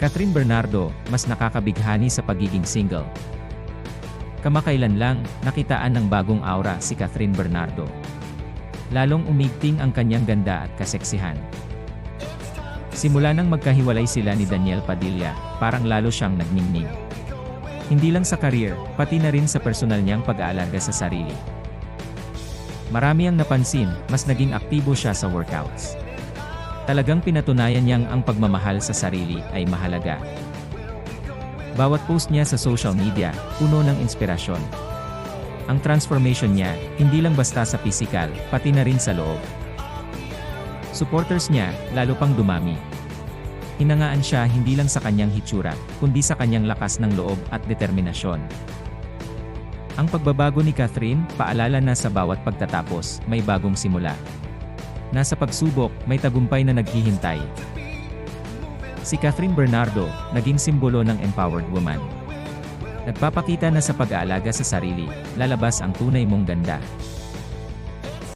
Catherine Bernardo, mas nakakabighani sa pagiging single. Kamakailan lang, nakitaan ng bagong aura si Catherine Bernardo. Lalong umigting ang kanyang ganda at kaseksihan. Simula nang magkahiwalay sila ni Daniel Padilla, parang lalo siyang nagningning. Hindi lang sa career, pati na rin sa personal niyang pag-aalaga sa sarili. Marami ang napansin, mas naging aktibo siya sa workouts. Talagang pinatunayan niyang ang pagmamahal sa sarili ay mahalaga. Bawat post niya sa social media, puno ng inspirasyon. Ang transformation niya, hindi lang basta sa physical, pati na rin sa loob. Supporters niya, lalo pang dumami. Hinangaan siya hindi lang sa kanyang hitsura, kundi sa kanyang lakas ng loob at determinasyon. Ang pagbabago ni Catherine, paalala na sa bawat pagtatapos, may bagong simula. Nasa pagsubok, may tagumpay na naghihintay. Si Catherine Bernardo, naging simbolo ng empowered woman. Nagpapakita na sa pag-aalaga sa sarili, lalabas ang tunay mong ganda.